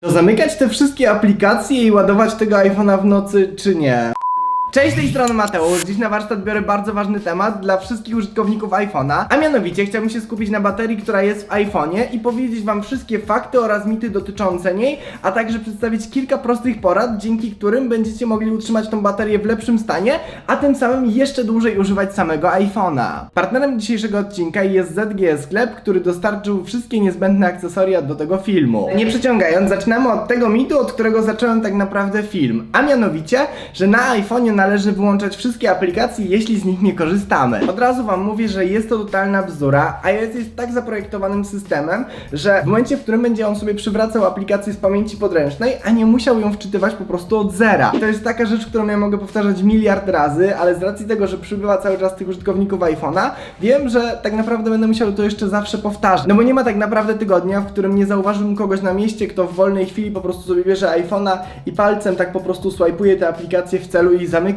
To zamykać te wszystkie aplikacje i ładować tego iPhone'a w nocy, czy nie? Cześć, z tej strony Mateusz. Dziś na warsztat biorę bardzo ważny temat dla wszystkich użytkowników iPhone'a, a mianowicie chciałbym się skupić na baterii, która jest w iPhone'ie i powiedzieć Wam wszystkie fakty oraz mity dotyczące niej, a także przedstawić kilka prostych porad, dzięki którym będziecie mogli utrzymać tą baterię w lepszym stanie, a tym samym jeszcze dłużej używać samego iPhone'a. Partnerem dzisiejszego odcinka jest ZGS Sklep, który dostarczył wszystkie niezbędne akcesoria do tego filmu. Nie przeciągając, zaczynamy od tego mitu, od którego zacząłem tak naprawdę film, a mianowicie, że na iPhone'ie należy wyłączać wszystkie aplikacje, jeśli z nich nie korzystamy. Od razu Wam mówię, że jest to totalna bzdura. iOS jest tak zaprojektowanym systemem, że w momencie, w którym będzie on sobie przywracał aplikację z pamięci podręcznej, a nie musiał ją wczytywać po prostu od zera. I to jest taka rzecz, którą ja mogę powtarzać miliard razy, ale z racji tego, że przybywa cały czas tych użytkowników iPhone'a, wiem, że tak naprawdę będę musiał to jeszcze zawsze powtarzać. No bo nie ma tak naprawdę tygodnia, w którym nie zauważyłbym kogoś na mieście, kto w wolnej chwili po prostu sobie bierze iPhone'a i palcem tak po prostu swajpuje te aplikacje w celu ich zamykania.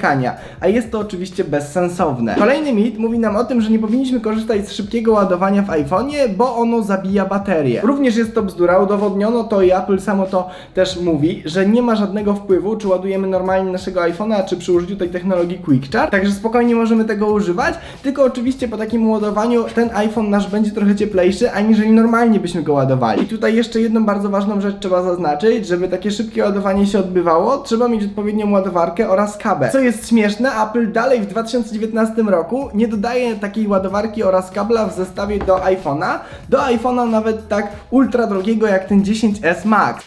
A jest to oczywiście bezsensowne. Kolejny mit mówi nam o tym, że nie powinniśmy korzystać z szybkiego ładowania w iPhone'ie, bo ono zabija baterię. Również jest to bzdura, udowodniono to i Apple samo to też mówi, że nie ma żadnego wpływu, czy ładujemy normalnie naszego iPhone'a, czy przy użyciu tej technologii Quick Charge. Także spokojnie możemy tego używać, tylko oczywiście po takim ładowaniu ten iPhone nasz będzie trochę cieplejszy, aniżeli normalnie byśmy go ładowali. I tutaj jeszcze jedną bardzo ważną rzecz trzeba zaznaczyć, żeby takie szybkie ładowanie się odbywało, trzeba mieć odpowiednią ładowarkę oraz kabel. Co jest śmieszne, Apple dalej w 2019 roku nie dodaje takiej ładowarki oraz kabla w zestawie do iPhone'a, do iPhone'a nawet tak ultra drogiego jak ten 10s Max.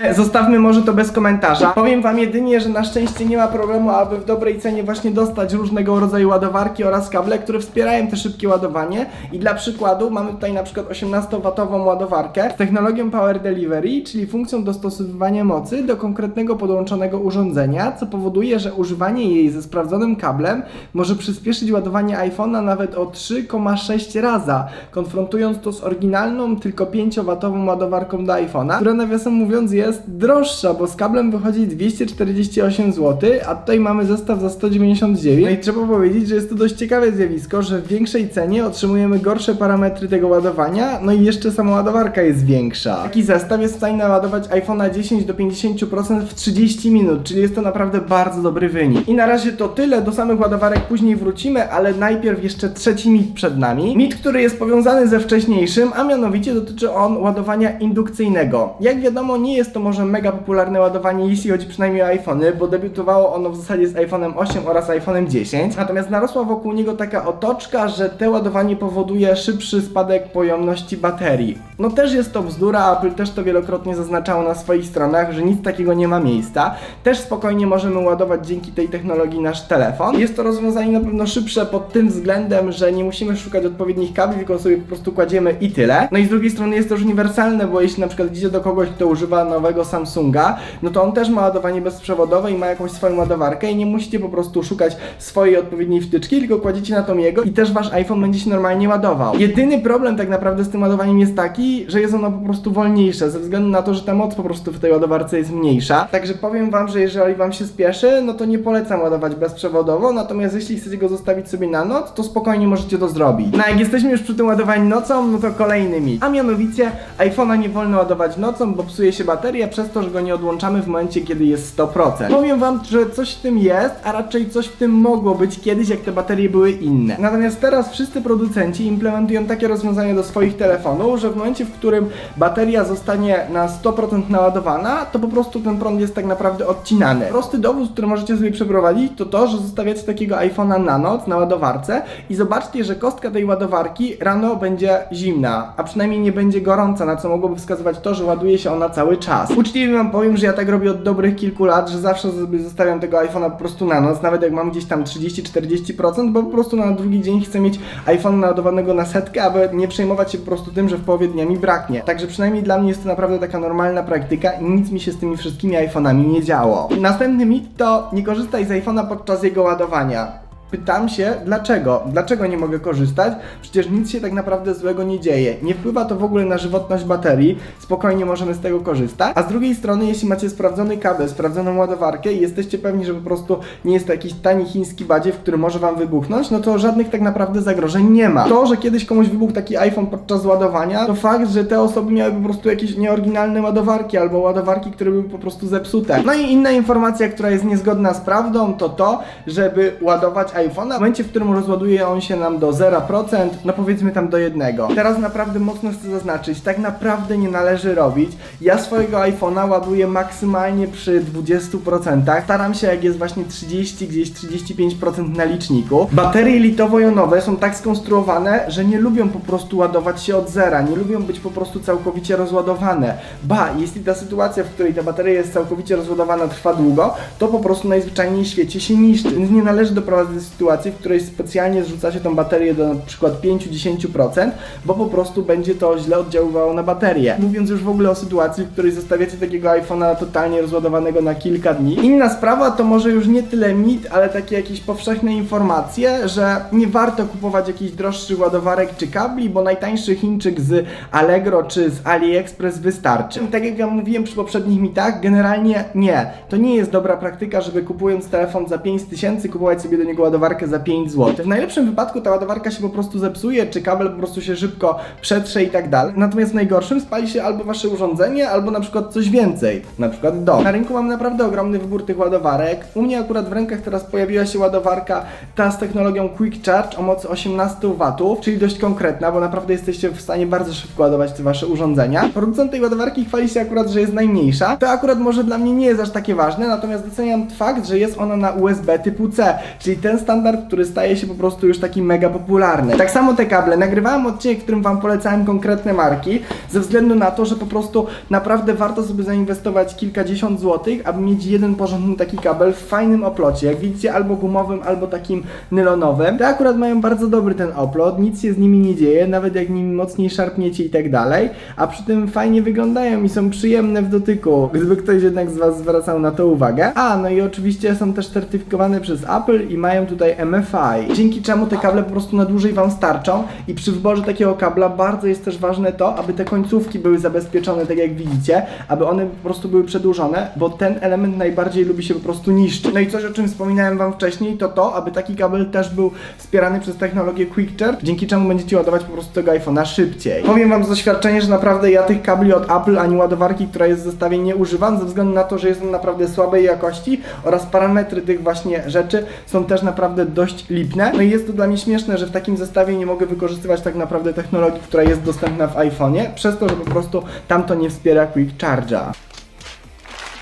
E, Zostawmy może to bez komentarza. Powiem wam jedynie, że na szczęście nie ma problemu, aby w dobrej cenie właśnie dostać różnego rodzaju ładowarki oraz kable, które wspierają te szybkie ładowanie. I dla przykładu mamy tutaj na przykład 18W ładowarkę z technologią Power Delivery, czyli funkcją dostosowywania mocy do konkretnego podłączonego urządzenia, co powoduje, że używanie jej ze sprawdzonym kablem może przyspieszyć ładowanie iPhone'a nawet o 3,6 raza, konfrontując to z oryginalną tylko 5W ładowarką do iPhone'a, która nawiasem mówiąc jest droższa, bo z kablem wychodzi 248 zł, a tutaj mamy zestaw za 199. No i trzeba powiedzieć, że jest to dość ciekawe zjawisko, że w większej cenie otrzymujemy gorsze parametry tego ładowania, no i jeszcze sama ładowarka jest większa. Taki zestaw jest w stanie naładować iPhone'a 10 do 50% w 30 minut, czyli jest to naprawdę bardzo dobry wynik. I na razie to tyle, do samych ładowarek później wrócimy, ale najpierw jeszcze trzeci mit przed nami. Mit, który jest powiązany ze wcześniejszym, a mianowicie dotyczy on ładowania indukcyjnego. Jak wiadomo, nie jest to może mega popularne ładowanie, jeśli chodzi przynajmniej o iPhony, bo debiutowało ono w zasadzie z iPhone'em 8 oraz iPhone'em 10. Natomiast narosła wokół niego taka otoczka, że te ładowanie powoduje szybszy spadek pojemności baterii. No też jest to bzdura, Apple też to wielokrotnie zaznaczało na swoich stronach, że nic takiego nie ma miejsca. Też spokojnie możemy ładować dzięki tej technologii nasz telefon. Jest to rozwiązanie na pewno szybsze pod tym względem, że nie musimy szukać odpowiednich kabli, tylko sobie po prostu kładziemy i tyle. No i z drugiej strony jest też uniwersalne, bo jeśli na przykład idzie do kogoś, kto używa nowego Samsunga, no to on też ma ładowanie bezprzewodowe i ma jakąś swoją ładowarkę i nie musicie po prostu szukać swojej odpowiedniej wtyczki, tylko kładziecie na tą jego i też wasz iPhone będzie się normalnie ładował. Jedyny problem tak naprawdę z tym ładowaniem jest taki, że jest ono po prostu wolniejsze, ze względu na to, że ta moc po prostu w tej ładowarce jest mniejsza. Także powiem wam, że jeżeli wam się spieszy, no to nie polecam ładować bezprzewodowo, natomiast jeśli chcecie go zostawić sobie na noc, to spokojnie możecie to zrobić. No jak jesteśmy już przy tym ładowaniu nocą, no to kolejny mit. A mianowicie iPhone'a nie wolno ładować nocą, bo psuje się bateria przez to, że go nie odłączamy w momencie, kiedy jest 100%. Powiem wam, że coś w tym jest, a raczej coś w tym mogło być kiedyś, jak te baterie były inne. Natomiast teraz wszyscy producenci implementują takie rozwiązania do swoich telefonów, że w momencie, w którym bateria zostanie na 100% naładowana, to po prostu ten prąd jest tak naprawdę odcinany. Prosty dowód, który możecie sobie przeprowadzić, to to, że zostawiacie takiego iPhone'a na noc na ładowarce i zobaczcie, że kostka tej ładowarki rano będzie zimna, a przynajmniej nie będzie gorąca, na co mogłoby wskazywać to, że ładuje się ona cały czas. Uczciwie wam powiem, że ja tak robię od dobrych kilku lat, że zawsze sobie zostawiam tego iPhone'a po prostu na noc, nawet jak mam gdzieś tam 30-40%, bo po prostu na drugi dzień chcę mieć iPhone naładowanego na setkę, aby nie przejmować się po prostu tym, że w połowie dnia mi braknie. Także przynajmniej dla mnie jest to naprawdę taka normalna praktyka i nic mi się z tymi wszystkimi iPhone'ami nie działo. Następny mit to nie korzystaj z iPhone'a podczas jego ładowania. Pytam się, dlaczego? Dlaczego nie mogę korzystać? Przecież nic się tak naprawdę złego nie dzieje. Nie wpływa to w ogóle na żywotność baterii, spokojnie możemy z tego korzystać. A z drugiej strony, jeśli macie sprawdzony kabel, sprawdzoną ładowarkę i jesteście pewni, że po prostu nie jest to jakiś tani chiński badziew, który może wam wybuchnąć, no to żadnych tak naprawdę zagrożeń nie ma. To, że kiedyś komuś wybuchł taki iPhone podczas ładowania, to fakt, że te osoby miały po prostu jakieś nieoryginalne ładowarki albo ładowarki, które były po prostu zepsute. No i inna informacja, która jest niezgodna z prawdą, to to, żeby ładować iPhone'a w momencie, w którym rozładuje on się nam do 0%, no powiedzmy tam do jednego. Teraz naprawdę mocno chcę zaznaczyć, tak naprawdę nie należy robić. Ja swojego iPhone'a ładuję maksymalnie przy 20%. Staram się, jak jest właśnie 30, gdzieś 35% na liczniku. Baterie litowo-jonowe są tak skonstruowane, że nie lubią po prostu ładować się od zera, nie lubią być po prostu całkowicie rozładowane. Ba, jeśli ta sytuacja, w której ta bateria jest całkowicie rozładowana trwa długo, to po prostu najzwyczajniej w świecie się niszczy. Więc nie należy doprowadzić do sytuacji, w której specjalnie zrzucacie tą baterię do na przykład 5-10%, bo po prostu będzie to źle oddziaływało na baterię. Mówiąc już w ogóle o sytuacji, w której zostawiacie takiego iPhone'a totalnie rozładowanego na kilka dni. Inna sprawa to może już nie tyle mit, ale takie jakieś powszechne informacje, że nie warto kupować jakichś droższych ładowarek czy kabli, bo najtańszy Chińczyk z Allegro czy z AliExpress wystarczy. Tak jak ja mówiłem przy poprzednich mitach, generalnie nie. To nie jest dobra praktyka, żeby kupując telefon za 5000 kupować sobie do niego ładowarkę za 5 zł. W najlepszym wypadku ta ładowarka się po prostu zepsuje, czy kabel po prostu się szybko przetrze i tak dalej. Natomiast w najgorszym spali się albo wasze urządzenie, albo na przykład coś więcej, na przykład dom. Na rynku mam naprawdę ogromny wybór tych ładowarek. U mnie akurat w rękach teraz pojawiła się ładowarka ta z technologią Quick Charge o mocy 18 W, czyli dość konkretna, bo naprawdę jesteście w stanie bardzo szybko ładować te wasze urządzenia. Producent tej ładowarki chwali się akurat, że jest najmniejsza. To akurat może dla mnie nie jest aż takie ważne, natomiast doceniam fakt, że jest ona na USB typu C, czyli ten standard, który staje się po prostu już taki mega popularny. Tak samo te kable. Nagrywałem odcinek, w którym wam polecałem konkretne marki, ze względu na to, że po prostu naprawdę warto sobie zainwestować kilkadziesiąt złotych, aby mieć jeden porządny taki kabel w fajnym oplocie. Jak widzicie, albo gumowym, albo takim nylonowym. Te akurat mają bardzo dobry ten oplot, nic się z nimi nie dzieje, nawet jak nimi mocniej szarpniecie i tak dalej, a przy tym fajnie wyglądają i są przyjemne w dotyku, gdyby ktoś jednak z Was zwracał na to uwagę. A, no i oczywiście są też certyfikowane przez Apple i mają tutaj MFI, dzięki czemu te kable po prostu na dłużej Wam starczą i przy wyborze takiego kabla bardzo jest też ważne to, aby te końcówki były zabezpieczone tak jak widzicie, aby one po prostu były przedłużone, bo ten element najbardziej lubi się po prostu niszczyć. No i coś o czym wspominałem Wam wcześniej, to to, aby taki kabel też był wspierany przez technologię Quick Charge, dzięki czemu będziecie ładować po prostu tego iPhone'a szybciej. Powiem Wam z doświadczenia, że naprawdę ja tych kabli od Apple ani ładowarki, która jest w zestawie nie używam, ze względu na to, że jest on naprawdę słabej jakości oraz parametry tych właśnie rzeczy są też naprawdę dość lipne. No i jest to dla mnie śmieszne, że w takim zestawie nie mogę wykorzystywać tak naprawdę technologii, która jest dostępna w iPhone'ie, przez to, że po prostu tamto nie wspiera Quick Charge'a.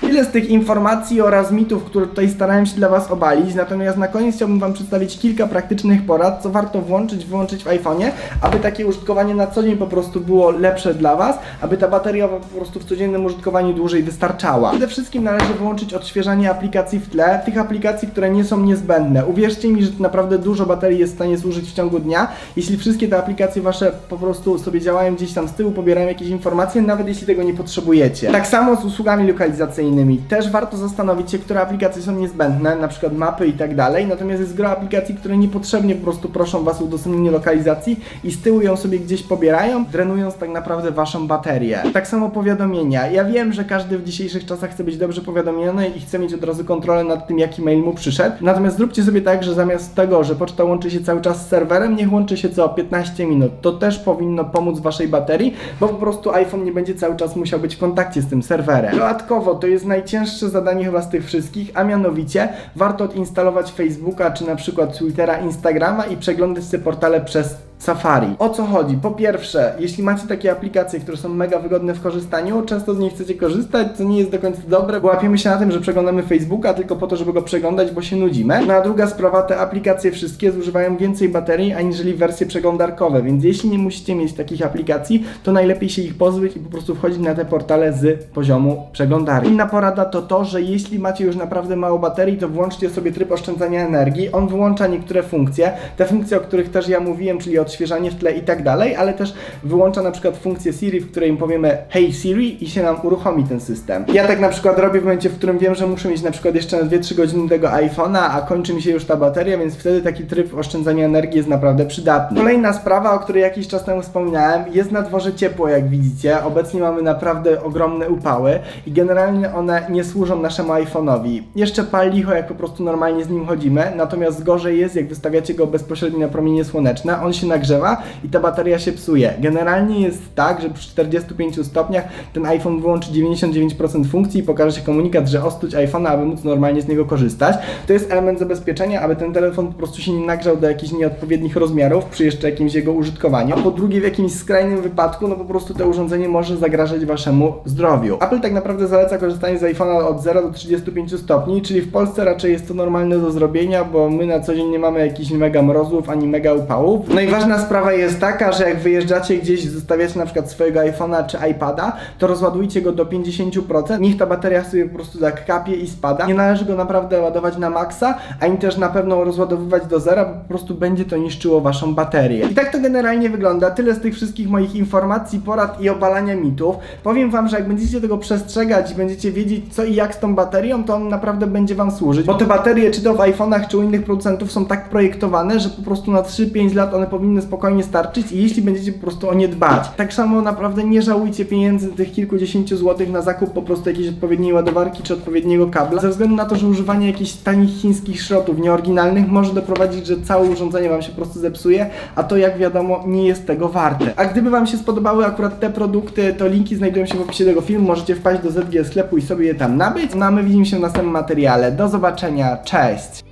Tyle z tych informacji oraz mitów, które tutaj starałem się dla Was obalić, natomiast na koniec chciałbym Wam przedstawić kilka praktycznych porad, co warto włączyć, wyłączyć w iPhone'ie, aby takie użytkowanie na co dzień po prostu było lepsze dla Was, aby ta bateria po prostu w codziennym użytkowaniu dłużej wystarczała. Przede wszystkim należy wyłączyć odświeżanie aplikacji w tle, tych aplikacji, które nie są niezbędne. Uwierzcie mi, że naprawdę dużo baterii jest w stanie służyć w ciągu dnia, jeśli wszystkie te aplikacje Wasze po prostu sobie działają gdzieś tam z tyłu, pobierają jakieś informacje, nawet jeśli tego nie potrzebujecie. Tak samo z usługami lokalizacyjnymi. Też warto zastanowić się, które aplikacje są niezbędne, na przykład mapy i tak dalej, natomiast jest gro aplikacji, które niepotrzebnie po prostu proszą Was o udostępnienie lokalizacji i z tyłu ją sobie gdzieś pobierają, drenując tak naprawdę Waszą baterię. Tak samo powiadomienia. Ja wiem, że każdy w dzisiejszych czasach chce być dobrze powiadomiony i chce mieć od razu kontrolę nad tym, jaki mail mu przyszedł, natomiast zróbcie sobie tak, że zamiast tego, że poczta łączy się cały czas z serwerem, niech łączy się co 15 minut. To też powinno pomóc Waszej baterii, bo po prostu iPhone nie będzie cały czas musiał być w kontakcie z tym serwerem. Dodatkowo to jest najcięższe zadanie chyba z tych wszystkich, a mianowicie warto odinstalować Facebooka, czy na przykład Twittera, Instagrama i przeglądać te portale przez Safari. O co chodzi? Po pierwsze, jeśli macie takie aplikacje, które są mega wygodne w korzystaniu, często z nich chcecie korzystać, co nie jest do końca dobre, bo łapiemy się na tym, że przeglądamy Facebooka tylko po to, żeby go przeglądać, bo się nudzimy. No a druga sprawa, te aplikacje wszystkie zużywają więcej baterii, aniżeli wersje przeglądarkowe, więc jeśli nie musicie mieć takich aplikacji, to najlepiej się ich pozbyć i po prostu wchodzić na te portale z poziomu przeglądarki. Inna porada to to, że jeśli macie już naprawdę mało baterii, to włączcie sobie tryb oszczędzania energii. On wyłącza niektóre funkcje, te funkcje, o których też ja mówiłem, czyli odświeżanie w tle i tak dalej, ale też wyłącza na przykład funkcję Siri, w której powiemy Hey Siri i się nam uruchomi ten system. Ja tak na przykład robię w momencie, w którym wiem, że muszę mieć na przykład jeszcze na 2-3 godziny tego iPhone'a, a kończy mi się już ta bateria, więc wtedy taki tryb oszczędzania energii jest naprawdę przydatny. Kolejna sprawa, o której jakiś czas temu wspominałem, jest na dworze ciepło, jak widzicie. Obecnie mamy naprawdę ogromne upały i generalnie one nie służą naszemu iPhone'owi. Jeszcze pal licho, jak po prostu normalnie z nim chodzimy, natomiast gorzej jest, jak wystawiacie go bezpośrednio na promienie słoneczne, on się nagrzewa i ta bateria się psuje. Generalnie jest tak, że przy 45 stopniach ten iPhone wyłączy 99% funkcji i pokaże się komunikat, że ostuć iPhone'a, aby móc normalnie z niego korzystać. To jest element zabezpieczenia, aby ten telefon po prostu się nie nagrzał do jakichś nieodpowiednich rozmiarów przy jeszcze jakimś jego użytkowaniu. A po drugie, w jakimś skrajnym wypadku, no po prostu to urządzenie może zagrażać waszemu zdrowiu. Apple tak naprawdę zaleca korzystanie z iPhone'a od 0 do 35 stopni, czyli w Polsce raczej jest to normalne do zrobienia, bo my na co dzień nie mamy jakichś mega mrozów ani mega upałów. No i ważna sprawa jest taka, że jak wyjeżdżacie gdzieś, zostawiacie na przykład swojego iPhone'a czy iPada, to rozładujcie go do 50%, niech ta bateria sobie po prostu tak kapie i spada. Nie należy go naprawdę ładować na maksa, ani też na pewno rozładowywać do zera, bo po prostu będzie to niszczyło waszą baterię. I tak to generalnie wygląda. Tyle z tych wszystkich moich informacji, porad i obalania mitów. Powiem wam, że jak będziecie tego przestrzegać i będziecie wiedzieć co i jak z tą baterią, to on naprawdę będzie wam służyć. Bo te baterie, czy to w iPhone'ach, czy u innych producentów są tak projektowane, że po prostu na 3-5 lat one powinny spokojnie starczyć jeśli będziecie po prostu o nie dbać. Tak samo naprawdę nie żałujcie pieniędzy tych kilkudziesięciu złotych na zakup po prostu jakiejś odpowiedniej ładowarki czy odpowiedniego kabla, ze względu na to, że używanie jakichś tanich chińskich szrotów nieoryginalnych może doprowadzić, że całe urządzenie wam się po prostu zepsuje, a to jak wiadomo nie jest tego warte. A gdyby wam się spodobały akurat te produkty, to linki znajdują się w opisie tego filmu, możecie wpaść do ZG sklepu i sobie je tam nabyć. No a my widzimy się w następnym materiale. Do zobaczenia, cześć!